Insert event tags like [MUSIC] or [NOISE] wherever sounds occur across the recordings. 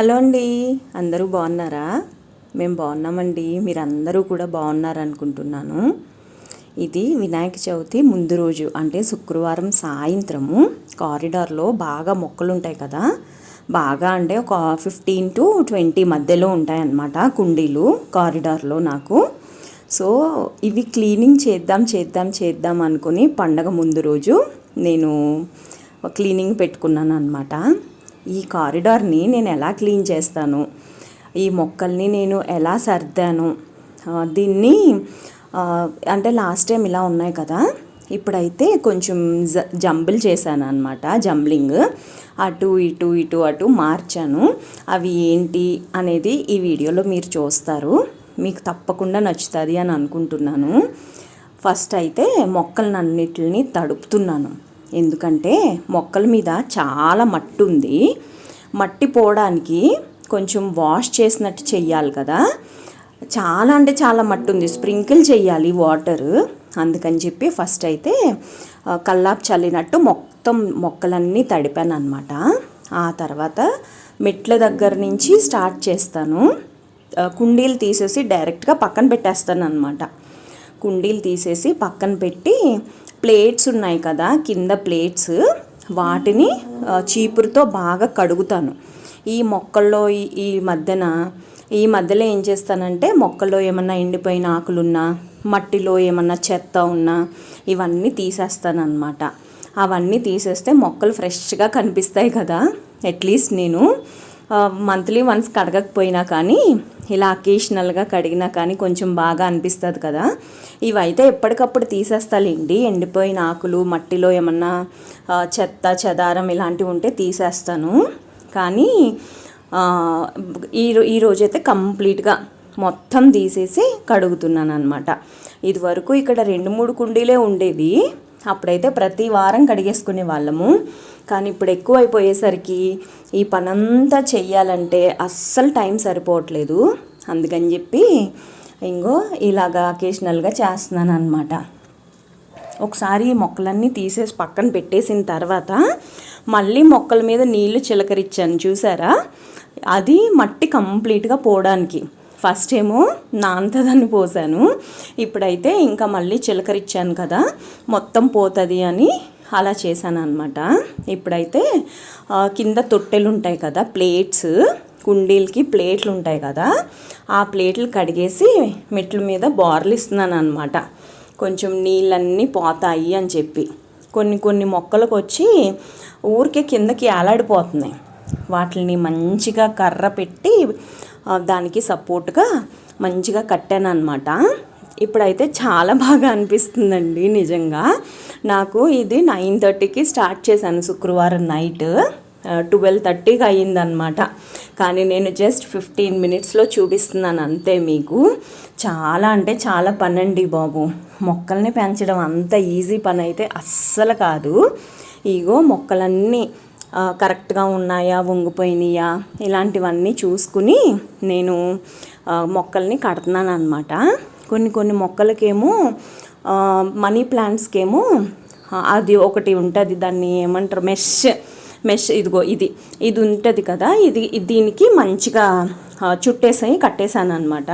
Hello అండి. అందరూ బాగున్నారా? మేము బాగున్నామండి. మీరందరూ కూడా బాగున్నారనుకుంటున్నాను. ఇది వినాయక చవితి ముందు రోజు అంటే శుక్రవారం సాయంత్రము. కారిడార్లో బాగా మొక్కలు ఉంటాయి కదా? బాగా అంటే ఒక ఫిఫ్టీన్ టు ట్వంటీ మధ్యలో ఉంటాయన్నమాట కుండీలు కారిడార్లో నాకు. సో ఇవి క్లీనింగ్ చేద్దాం చేద్దాం చేద్దాం అనుకుని పండగ ముందు రోజు నేను క్లీనింగ్ పెట్టుకున్నాను అనమాట ఈ కారిడార్ని నేను ఎలా క్లీన్ చేస్తాను? ఈ మొక్కల్ని నేను ఎలా సర్దాను? దీన్ని అంటే లాస్ట్ టైం ఇలా ఉన్నాయి కదా ఇప్పుడైతే కొంచెం జ జంబుల్ చేశాను అనమాట జంబ్లింగ్. అటు ఇటు ఇటు అటు మార్చాను. అవి ఏంటి అనేది ఈ వీడియోలో మీరు చూస్తారు. మీకు తప్పకుండా నచ్చుతుంది అని అనుకుంటున్నాను. ఫస్ట్ అయితే మొక్కలన్నిటిని తడుపుతున్నాను. ఎందుకంటే మొక్కల మీద చాలా మట్టి ఉంది మట్టి పోవడానికి కొంచెం వాష్ చేసినట్టు చెయ్యాలి కదా. చాలా అంటే చాలా మట్టి ఉంది స్ప్రింకిల్ చేయాలి వాటర్ అందుకని చెప్పి ఫస్ట్ అయితే కల్లాపు చల్లినట్టు మొత్తం మొక్కలన్నీ తడిపాను అనమాట ఆ తర్వాత మెట్ల దగ్గర నుంచి స్టార్ట్ చేస్తాను. కుండీలు తీసేసి డైరెక్ట్గా పక్కన పెట్టేస్తాను అనమాట కుండీలు తీసేసి పక్కన పెట్టి ప్లేట్స్ ఉన్నాయి కదా కింద ప్లేట్స్. వాటిని చీపురుతో బాగా కడుగుతాను. ఈ మొక్కల్లో ఈ- మధ్యన ఈ మధ్యలో ఏం చేస్తానంటే మొక్కల్లో ఏమన్నా ఎండిపోయిన ఆకులున్నా మట్టిలో ఏమన్నా చెత్త ఉన్నా ఇవన్నీ తీసేస్తానన్నమాట. అవన్నీ తీసేస్తే మొక్కలు ఫ్రెష్గా కనిపిస్తాయి కదా అట్లీస్ట్ నేను మంత్లీ వన్స్ కడగకపోయినా కానీ ఇలా అకేషనల్గా కడిగినా కానీ కొంచెం బాగా అనిపిస్తుంది కదా. ఇవైతే ఎప్పటికప్పుడు తీసేస్తాలేండి. ఎండిపోయిన ఆకులు మట్టిలో ఏమన్నా చెత్త చెదారం ఇలాంటివి ఉంటే తీసేస్తాను. కానీ ఆ, ఈ రో- రోజైతే కంప్లీట్గా మొత్తం తీసేసి కడుగుతున్నాను అనమాట ఇదివరకు ఇక్కడ రెండు మూడు కుండీలే ఉండేవి. అప్పుడైతే ప్రతి వారం కడిగేసుకునే వాళ్ళము. కానీ ఇప్పుడు ఎక్కువ అయిపోయేసరికి ఈ పనంతా చెయ్యాలంటే అస్సలు టైం సరిపోవట్లేదు. అందుకని చెప్పి ఇంకో ఇలాగా అకేషనల్గా చేస్తున్నాను అనమాట ఒకసారి మొక్కలన్నీ తీసేసి పక్కన పెట్టేసిన తర్వాత మళ్ళీ మొక్కల మీద నీళ్ళు చిలకరిచ్చాను చూసారా? అది మట్టి కంప్లీట్గా పోవడానికి. ఫస్ట్ ఏమో నాంతదని పోసాను. ఇప్పుడైతే ఇంకా మళ్ళీ చిలకరిచ్చాను కదా మొత్తం పోతుంది అని అలా చేశాను అనమాట ఇప్పుడైతే కింద తొట్టెలు ఉంటాయి కదా ప్లేట్స్ కుండీలకి ప్లేట్లు ఉంటాయి కదా ఆ ప్లేట్లు కడిగేసి మెట్ల మీద బోర్లు ఇస్తున్నాను అనమాట కొంచెం నీళ్ళన్నీ పోతాయి అని చెప్పి. కొన్ని కొన్ని మొక్కలకు వచ్చి ఊరికే కిందకి ఏలాడిపోతున్నాయి. వాటిని మంచిగా కర్ర పెట్టి దానికి సపోర్ట్గా మంచిగా కట్టాను అనమాట ఇప్పుడైతే చాలా బాగా అనిపిస్తుందండి నిజంగా. నాకు ఇది నైన్ థర్టీకి స్టార్ట్ చేశాను శుక్రవారం నైట్. ట్వెల్వ్ థర్టీకి అయ్యిందనమాట కానీ నేను జస్ట్ ఫిఫ్టీన్ మినిట్స్లో చూపిస్తున్నాను అంతే మీకు. చాలా అంటే చాలా పని అండి బాబు. మొక్కల్ని పెంచడం అంత ఈజీ పని అయితే అస్సలు కాదు. ఇగో మొక్కలన్నీ కరెక్ట్గా ఉన్నాయా వంగిపోయినాయా ఇలాంటివన్నీ చూసుకుని నేను మొక్కల్ని కడుతున్నాను అనమాట కొన్ని కొన్ని మొక్కలకేమో మనీ ప్లాంట్స్కేమో అది ఒకటి ఉంటుంది. దాన్ని ఏమంటారు? మెష్ మెష్ ఇదిగో ఇది. ఇది ఉంటుంది కదా. ఇది దీనికి మంచిగా చుట్టేసాయి కట్టేశాను అనమాట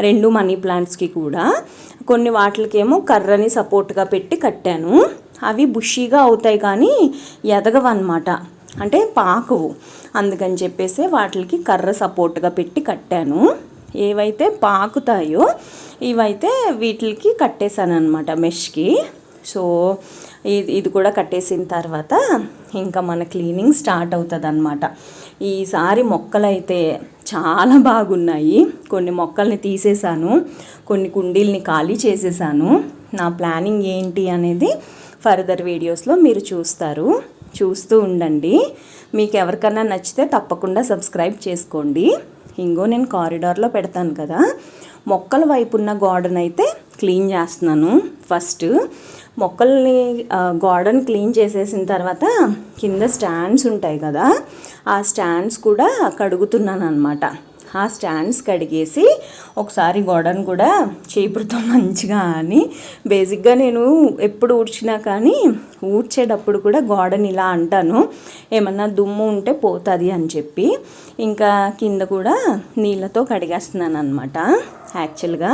రెండు మనీ ప్లాంట్స్కి కూడా. కొన్ని వాటికేమో కర్రని సపోర్ట్గా పెట్టి కట్టాను. అవి బుషీగా అవుతాయి కానీ ఎదగవన్నమాట. అంటే పాకవు. అందుకని చెప్పేసి వాటికి కర్ర సపోర్ట్గా పెట్టి కట్టాను. ఏవైతే పాకుతాయో ఇవైతే వీటికి కట్టేశాను అనమాట మెష్కి. సో ఇది ఇది కూడా కట్టేసిన తర్వాత ఇంకా మన క్లీనింగ్ స్టార్ట్ అవుతుంది అనమాట ఈసారి మొక్కలైతే చాలా బాగున్నాయి. కొన్ని మొక్కల్ని తీసేశాను కొన్ని కుండీల్ని ఖాళీ చేసేసాను నా ప్లానింగ్ ఏంటి అనేది ఫర్దర్ వీడియోస్లో మీరు చూస్తారు. చూస్తూ ఉండండి. మీకు ఎవరికన్నా నచ్చితే తప్పకుండా సబ్స్క్రైబ్ చేసుకోండి. ఇంగో నేను కారిడార్లో పెడతాను కదా. మొక్కల వైపు ఉన్న గార్డెన్ అయితే క్లీన్ చేస్తున్నాను. ఫస్ట్ మొక్కల్ని గార్డెన్ క్లీన్ చేసేసిన తర్వాత కింద స్టాండ్స్ ఉంటాయి కదా. ఆ స్టాండ్స్ కూడా కడుగుతున్నాను అనమాట ఆ స్టాండ్స్ కడిగేసి ఒకసారి గోడను కూడా చీపురుతో మంచిగా అని. బేసిక్గా నేను ఎప్పుడు ఊడ్చినా కానీ ఊడ్చేటప్పుడు కూడా గోడని ఇలా అంటాను. ఏమన్నా దుమ్ము ఉంటే పోతుంది అని చెప్పి. ఇంకా కింద కూడా నీళ్ళతో కడిగేస్తున్నాను అనమాట యాక్చువల్గా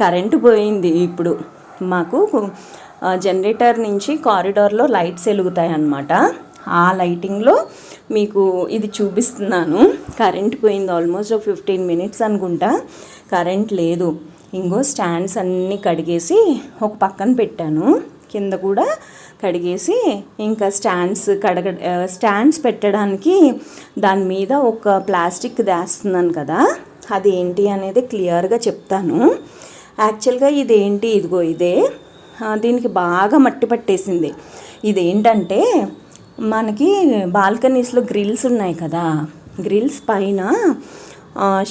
కరెంటు పోయింది ఇప్పుడు. మాకు జనరేటర్ నుంచి కారిడార్లో లైట్స్ వెలుగుతాయి అన్నమాట ఆ లైటింగ్లో మీకు ఇది చూపిస్తున్నాను. కరెంట్ పోయింది ఆల్మోస్ట్ ఫిఫ్టీన్ మినిట్స్ అనుకుంటా. కరెంట్ లేదు. ఇంకో స్టాండ్స్ అన్నీ కడిగేసి ఒక పక్కన పెట్టాను. కింద కూడా కడిగేసి ఇంకా స్టాండ్స్ కడగ స్టాండ్స్ పెట్టడానికి దాని మీద ఒక ప్లాస్టిక్ వేస్తున్నాను కదా. అది ఏంటి అనేది క్లియర్గా చెప్తాను. యాక్చువల్గా ఇదేంటి? ఇదిగో ఇదే. దీనికి బాగా మట్టి పట్టేసింది. ఇదేంటంటే మనకి బాల్కనీస్లో గ్రిల్స్ ఉన్నాయి కదా. గ్రిల్స్ పైన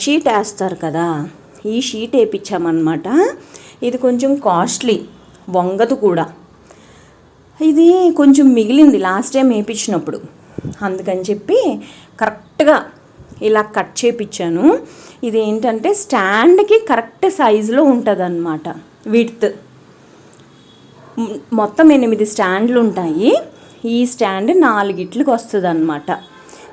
షీట్ వేస్తారు కదా. ఈ షీట్ వేయించామన్నమాట ఇది కొంచెం కాస్ట్లీ వంగదు కూడా. ఇది కొంచెం మిగిలింది లాస్ట్ టైం వేయించినప్పుడు అందుకని చెప్పి కరెక్ట్గా ఇలా కట్ చేపించాను ఇది ఏంటంటే స్టాండ్కి కరెక్ట్ సైజులో ఉంటుంది అన్నమాట విడ్త్ మొత్తం ఎనిమిది స్టాండ్లు ఉంటాయి ఈ స్టాండ్ నాలుగిట్లకి వస్తుంది అనమాట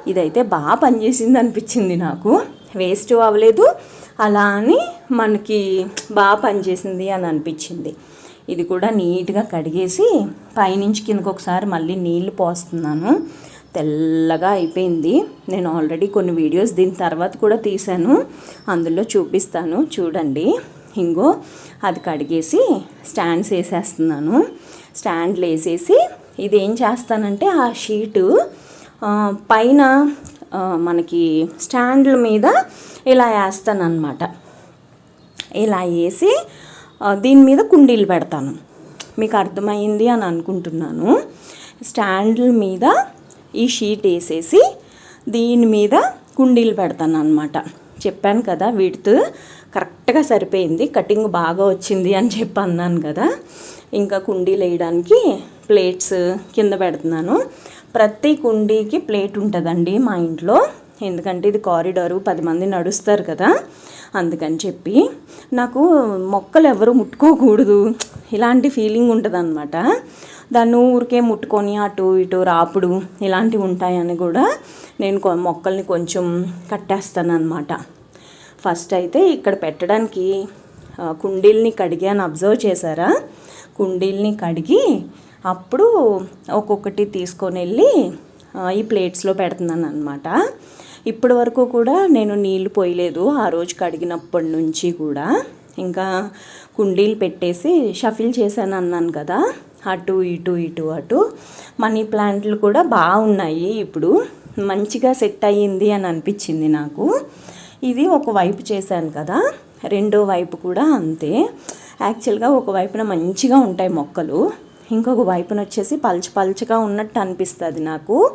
ఇదైతే బాగా పనిచేసింది అనిపించింది నాకు. వేస్ట్ అవ్వలేదు. అలా అని మనకి బాగా పనిచేసింది అని అనిపించింది. ఇది కూడా నీట్గా కడిగేసి పైనుంచి కిందకు ఒకసారి మళ్ళీ నీళ్ళు పోస్తున్నాను. తెల్లగా అయిపోయింది. నేను ఆల్రెడీ కొన్ని వీడియోస్ దీని తర్వాత కూడా తీశాను. అందులో చూపిస్తాను. చూడండి. ఇంగో అది కడిగేసి స్టాండ్స్ వేసేస్తున్నాను. స్టాండ్లు వేసేసి ఇది ఏం చేస్తానంటే ఆ షీటు పైన మనకి స్టాండ్ల మీద ఇలా వేస్తాను ఇలా వేసి దీని మీద కుండీలు పెడతాను. మీకు అర్థమైంది అని అనుకుంటున్నాను. స్టాండ్ల మీద ఈ షీట్ వేసేసి దీని మీద కుండీలు పెడతాను అనమాట చెప్పాను కదా వీటితో కరెక్ట్గా సరిపోయింది కటింగ్ బాగా వచ్చింది అని చెప్పి అన్నాను కదా. ఇంకా కుండీలు వేయడానికి ప్లేట్స్ కింద పెడుతున్నాను. ప్రతి కుండీకి ప్లేట్ ఉంటుందండి మా ఇంట్లో. ఎందుకంటే ఇది కారిడారు పది మంది నడుస్తారు కదా. అందుకని చెప్పి నాకు మొక్కలు ఎవరు ముట్టుకోకూడదు. ఇలాంటి ఫీలింగ్ ఉంటుంది అనమాట దాన్ని ఊరికే ముట్టుకొని అటు ఇటు రాపుడు ఇలాంటివి ఉంటాయని కూడా నేను మొక్కల్ని కొంచెం కట్టేస్తాను అనమాట ఫస్ట్ అయితే ఇక్కడ పెట్టడానికి కుండీల్ని కడిగాను అబ్జర్వ్ చేశారా? కుండీల్ని కడిగి అప్పుడు ఒక్కొక్కటి తీసుకొని వెళ్ళి ఈ ప్లేట్స్లో పెడుతున్నాను అనమాట ఇప్పటి వరకు కూడా నేను నీళ్ళు పోయలేదు. ఆ రోజు కడిగినప్పటి నుంచి కూడా. ఇంకా కుండీలు పెట్టేసి షఫిల్ చేశాను అన్నాను కదా. అటు ఇటు ఇటు అటు. మనీ ప్లాంట్లు కూడా బాగున్నాయి ఇప్పుడు. మంచిగా సెట్ అయ్యింది అని అనిపించింది నాకు. ఇది ఒక వైపు చేశాను కదా. రెండో వైపు కూడా అంతే. యాక్చువల్గా ఒక వైపున మంచిగా ఉంటాయి మొక్కలు. ఇంకొక వైపున వచ్చేసి పల్చ పల్చగా ఉన్నట్టు అనిపిస్తుంది నాకు.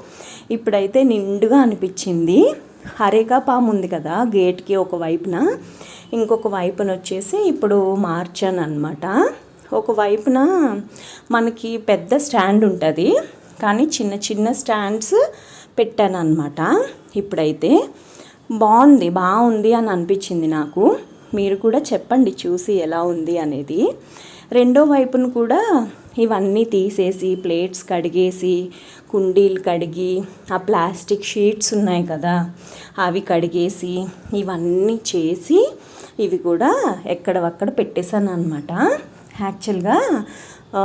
ఇప్పుడైతే నిండుగా అనిపించింది. హరేకా పాము ఉంది కదా గేట్కి ఒక వైపున. ఇంకొక వైపున వచ్చేసి ఇప్పుడు మార్చాను అనమాట ఒక వైపున మనకి పెద్ద స్టాండ్ ఉంటుంది. కానీ చిన్న చిన్న స్టాండ్స్ పెట్టాను అనమాట ఇప్పుడైతే. బాగుంది బాగుంది అని అనిపించింది నాకు. మీరు కూడా చెప్పండి చూసి ఎలా ఉంది అనేది. రెండో వైపును కూడా ఇవన్నీ తీసేసి ప్లేట్స్ కడిగేసి కుండీలు కడిగి ఆ ప్లాస్టిక్ షీట్స్ ఉన్నాయి కదా అవి కడిగేసి ఇవన్నీ చేసి ఇవి కూడా ఎక్కడవక్కడ పెట్టేశాను అనమాట యాక్చువల్గా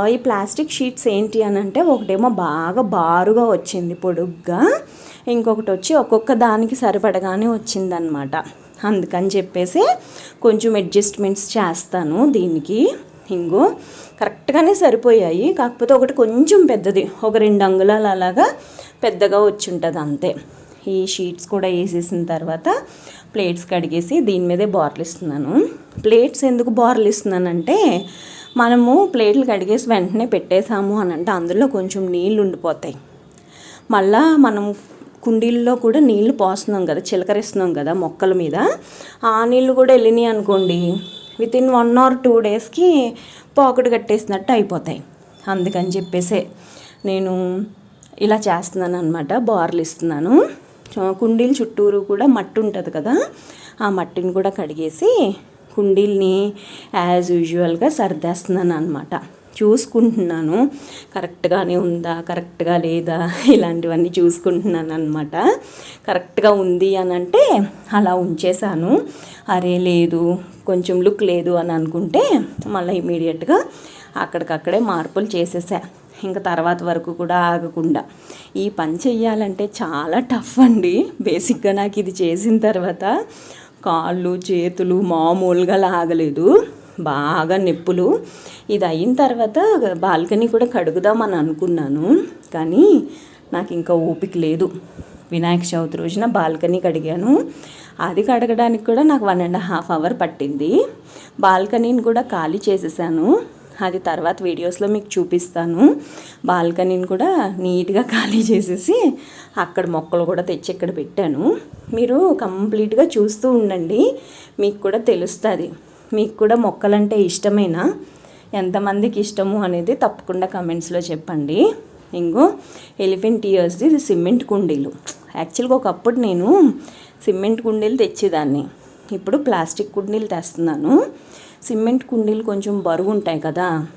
ఈ ప్లాస్టిక్ షీట్స్ ఏంటి అని అంటే ఒకటేమో బాగా బారుగా వచ్చింది పొడుగ్గా. ఇంకొకటి వచ్చి ఒక్కొక్క దానికి సరిపడగానే వచ్చిందనమాట అందుకని చెప్పేసి కొంచెం అడ్జస్ట్మెంట్స్ చేస్తాను దీనికి. ఇంగో కరెక్ట్గానే సరిపోయాయి. కాకపోతే ఒకటి కొంచెం పెద్దది. ఒక రెండు అంగుళాలు అలాగా పెద్దగా వచ్చి ఉంటుంది అంతే. ఈ షీట్స్ కూడా వేసేసిన తర్వాత ప్లేట్స్ కడిగేసి దీని మీదే బార్లు ఇస్తున్నాను. ప్లేట్స్ ఎందుకు బార్లు ఇస్తున్నానంటే మనము ప్లేట్లు కడిగేసి వెంటనే పెట్టేసాము అని అంటే అందులో కొంచెం నీళ్ళు ఉండిపోతాయి. మళ్ళా మనం కుండీల్లో కూడా నీళ్ళు పోస్తున్నాం కదా చిలకరిస్తున్నాం కదా మొక్కల మీద. ఆ నీళ్ళు కూడా వెళ్ళినాయి అనుకోండి. Within one or two డేస్కి పాకెట్ కట్టేసినట్టు అయిపోతాయి. అందుకని చెప్పేసే నేను ఇలా చేస్తున్నాను అనమాట బార్లు ఇస్తున్నాను. కుండీలు చుట్టూరు కూడా మట్టి ఉంటుంది కదా ఆ మట్టిని కూడా కడిగేసి కుండీల్ని యాజ్ యూజువల్గా సర్దేస్తున్నాను అనమాట చూసుకుంటున్నాను. కరెక్ట్గానే ఉందా కరెక్ట్గా లేదా [LAUGHS] ఇలాంటివన్నీ చూసుకుంటున్నాను అనమాట కరెక్ట్గా ఉంది అని అంటే అలా ఉంచేశాను. అరే లేదు కొంచెం లుక్ లేదు అని అనుకుంటే మళ్ళీ ఇమీడియట్గా అక్కడికక్కడే మార్పులు చేసేసా. ఇంకా తర్వాత వరకు కూడా ఆగకుండా. ఈ పని చెయ్యాలంటే చాలా టఫ్ అండి. బేసిక్గా నాకు ఇది చేసిన తర్వాత కాళ్ళు చేతులు మామూలుగా లాగలేదు. బాగా నొప్పులు. ఇది అయిన తర్వాత బాల్కనీ కూడా కడుగుదామని అనుకున్నాను. కానీ నాకు ఇంకా ఓపిక లేదు. వినాయక చవితి రోజున బాల్కనీ కడిగాను. అది కడగడానికి కూడా నాకు వన్ అండ్ హాఫ్ అవర్ పట్టింది. బాల్కనీని కూడా ఖాళీ చేసేసాను. అది తర్వాత వీడియోస్లో మీకు చూపిస్తాను. బాల్కనీని కూడా నీట్గా ఖాళీ చేసేసి అక్కడ మొక్కలు కూడా తెచ్చి ఇక్కడ పెట్టాను. మీరు కంప్లీట్గా చూస్తూ ఉండండి. మీకు కూడా తెలుస్తుంది. మీకు కూడా మొక్కలంటే ఇష్టమేనా? ఎంతమందికి ఇష్టము అనేది తప్పకుండా కమెంట్స్లో చెప్పండి. ఇంకో ఎలిఫెంట్ ఇయర్స్ది ఇది సిమెంట్ కుండీలు. యాక్చువల్గా ఒకప్పుడు నేను సిమెంట్ కుండీలు తెచ్చేదాన్ని. ఇప్పుడు ప్లాస్టిక్ కుండీలు తెస్తున్నాను. సిమెంట్ కుండీలు కొంచెం బరువు ఉంటాయి కదా.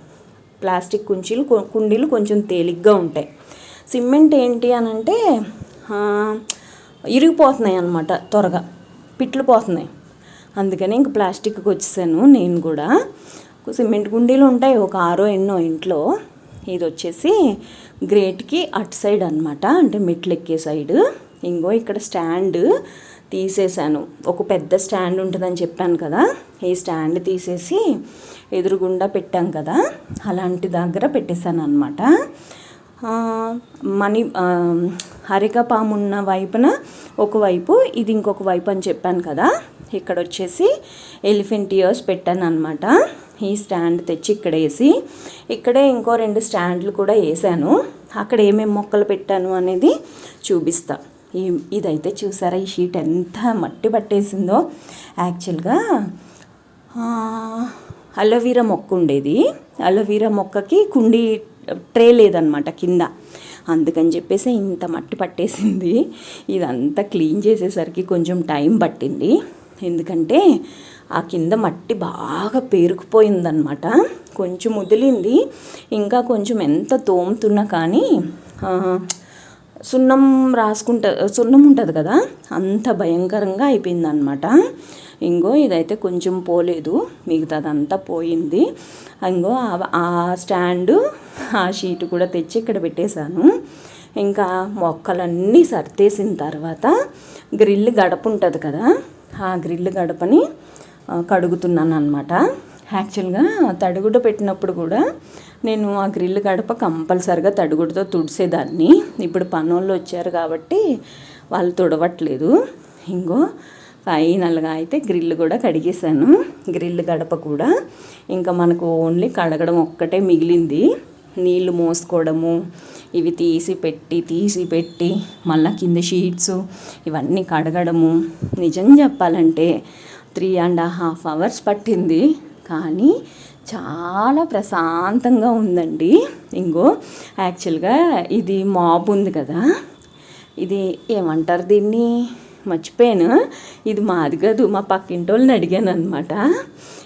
ప్లాస్టిక్ కుంచీలు కుండీలు కొంచెం తేలిగ్గా ఉంటాయి. సిమెంట్ ఏంటి అని అంటే ఇరిగిపోతున్నాయి అన్నమాట త్వరగా. పిట్లు పోతున్నాయి. అందుకని ఇంక ప్లాస్టిక్కి వచ్చేసాను నేను కూడా. సిమెంట్ గుండీలు ఉంటాయి ఒక ఆరో ఎన్నో ఇంట్లో. ఇది వచ్చేసి గ్రేట్కి అటు సైడ్ అనమాట అంటే మెట్లు ఎక్కే సైడ్. ఇంకో ఇక్కడ స్టాండ్ తీసేసాను. ఒక పెద్ద స్టాండ్ ఉంటుందని చెప్పాను కదా ఈ స్టాండ్ తీసేసి ఎదురుగుండా పెట్టాం కదా అలాంటి దగ్గర పెట్టేశాను అనమాట మనీ హరికపాము ఉన్న వైపున ఒకవైపు ఇది ఇంకొక వైపు అని చెప్పాను కదా. ఇక్కడ వచ్చేసి ఎలిఫెంట్ ఇయర్స్ పెట్టాను అనమాట ఈ స్టాండ్ తెచ్చి ఇక్కడ వేసి ఇక్కడే ఇంకో రెండు స్టాండ్లు కూడా వేసాను. అక్కడ ఏమేమి మొక్కలు పెట్టాను అనేది చూపిస్తా. ఈ ఇదైతే చూసారా ఈ షీట్ ఎంత మట్టి పట్టేసిందో. యాక్చువల్గా అలోవీరా మొక్క ఉండేది. అలోవీరా మొక్కకి కుండీ ట్రే లేదనమాట కింద. అందుకని చెప్పేసి ఇంత మట్టి పట్టేసింది. ఇదంతా క్లీన్ చేసేసరికి కొంచెం టైం పట్టింది. ఎందుకంటే ఆ కింద మట్టి బాగా పేరుకుపోయిందనమాట కొంచెం వదిలింది ఇంకా కొంచెం ఎంత తోముతున్నా కానీ సున్నం రాసుకుంటా సున్నం ఉంటుంది కదా అంత భయంకరంగా అయిపోయిందనమాట ఇంకో ఇదైతే కొంచెం పోలేదు మిగతాదంతా పోయింది. ఇంకో ఆ స్టాండు ఆ షీట్ కూడా తెచ్చి ఇక్కడ పెట్టేశాను. ఇంకా మొక్కలన్నీ సర్దేసిన తర్వాత గ్రిల్ గడప ఉంటుంది కదా ఆ గ్రిల్ గడపని కడుగుతున్నాను అనమాట యాక్చువల్గా తడిగుడ్డ పెట్టినప్పుడు కూడా నేను ఆ గ్రిల్ గడప కంపల్సరిగా తడిగుడ్డతో తుడిసేదాన్ని. ఇప్పుడు పనోళ్ళు వచ్చారు కాబట్టి వాళ్ళు తుడవట్లేదు. ఇంకో ఫైనల్గా అయితే గ్రిల్ కూడా కడిగేశాను. గ్రిల్ గడప కూడా. ఇంకా మనకు ఓన్లీ కడగడం ఒక్కటే మిగిలింది. నీళ్ళు మోసుకోవడము ఇవి తీసి పెట్టి తీసి పెట్టి మళ్ళీ కింద షీట్స్ ఇవన్నీ కడగడము. నిజం చెప్పాలంటే త్రీ అండ్ హాఫ్ అవర్స్ పట్టింది. కానీ చాలా ప్రశాంతంగా ఉందండి. ఇంకో యాక్చువల్గా ఇది మాబ్ ఉంది కదా. ఇది ఏమంటారు దీన్ని? మర్చిపోయాను. ఇది మాది కాదు మా పక్కింటి వాళ్ళని అడిగాను అనమాట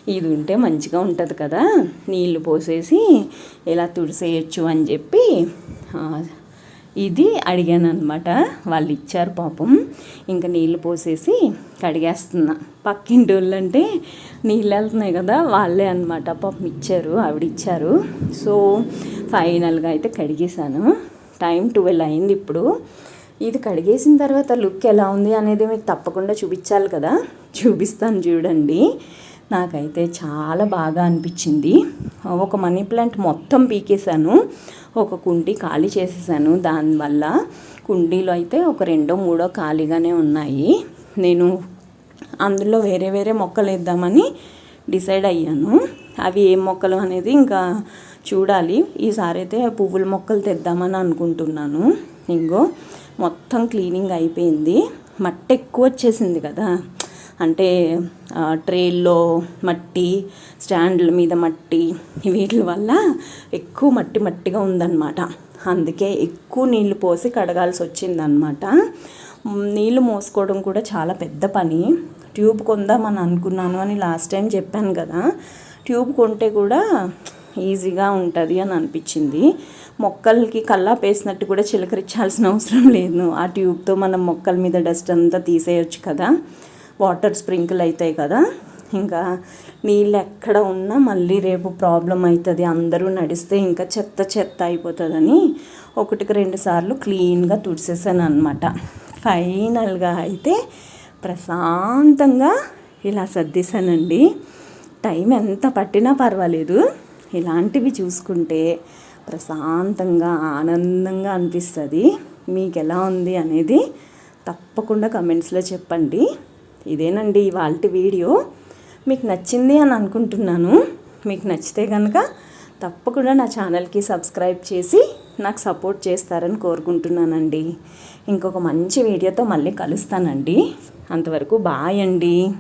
ఇది ఉంటే మంచిగా ఉంటుంది కదా నీళ్ళు పోసేసి ఇలా తుడిసేయచ్చు అని చెప్పి ఇది అడిగాను అనమాట వాళ్ళు ఇచ్చారు పాపం. ఇంకా నీళ్ళు పోసేసి కడిగేస్తున్నా. పక్కింటి వాళ్ళు అంటే నీళ్ళు వెళ్తున్నాయి కదా వాళ్ళే అనమాట పాపం ఇచ్చారు ఆవిడ ఇచ్చారు సో ఫైనల్గా అయితే కడిగేశాను. టైం ట్వెల్వ్ అయింది ఇప్పుడు. ఇది కడిగేసిన తర్వాత లుక్ ఎలా ఉంది అనేది మీకు తప్పకుండా చూపించాలి కదా. చూపిస్తాను చూడండి. నాకైతే చాలా బాగా అనిపించింది. ఒక మనీ ప్లాంట్ మొత్తం పీకేశాను. ఒక కుండీ ఖాళీ చేసేసాను దానివల్ల కుండీలో అయితే ఒక రెండో మూడో ఖాళీగానే ఉన్నాయి. నేను అందులో వేరే వేరే మొక్కలు వేద్దామని డిసైడ్ అయ్యాను. అవి ఏం మొక్కలు అనేది ఇంకా చూడాలి. ఈసారి అయితే పువ్వుల మొక్కలు తెద్దామని అనుకుంటున్నాను. ఇంకో మొత్తం క్లీనింగ్ అయిపోయింది. మట్టి ఎక్కువ వచ్చేసింది కదా. అంటే ట్రేల్లో మట్టి స్టాండ్ల మీద మట్టి వీటి వల్ల ఎక్కువ మట్టి మట్టిగా ఉందన్నమాట. అందుకే ఎక్కువ నీళ్ళు పోసి కడగాల్సి వచ్చిందనమాట నీళ్ళు మోసుకోవడం కూడా చాలా పెద్ద పని. ట్యూబ్ కొందామని అనుకున్నాను అని లాస్ట్ టైం చెప్పాను కదా. ట్యూబ్ కొంటే కూడా ఈజీగా ఉంటుంది అని అనిపించింది. మొక్కలకి కల్లాపేసినట్టు కూడా చిలకరించాల్సిన అవసరం లేదు. ఆ ట్యూబ్తో మనం మొక్కల మీద డస్ట్ అంతా తీసేయొచ్చు కదా. వాటర్ స్ప్రింకిల్ అవుతాయి కదా. ఇంకా నీళ్ళు ఎక్కడ ఉన్నా మళ్ళీ రేపు ప్రాబ్లం అవుతుంది అందరూ నడిస్తే ఇంకా చెత్త చెత్త అయిపోతుందని ఒకటికి రెండు సార్లు క్లీన్గా తుడిసేసాను అనమాట ఫైనల్గా అయితే ప్రశాంతంగా ఇలా సర్దేశానండి. టైం ఎంత పట్టినా పర్వాలేదు. ఇలాంటివి చూసుకుంటే ప్రశాంతంగా ఆనందంగా అనిపిస్తుంది. మీకు ఎలా ఉంది అనేది తప్పకుండా కమెంట్స్లో చెప్పండి. ఇదేనండి ఇవాళ వీడియో. మీకు నచ్చింది అని అనుకుంటున్నాను. మీకు నచ్చితే కనుక తప్పకుండా నా ఛానల్కి సబ్స్క్రైబ్ చేసి నాకు సపోర్ట్ చేస్తారని కోరుకుంటున్నానండి. ఇంకొక మంచి వీడియోతో మళ్ళీ కలుస్తానండి. అంతవరకు బాయ్ అండి.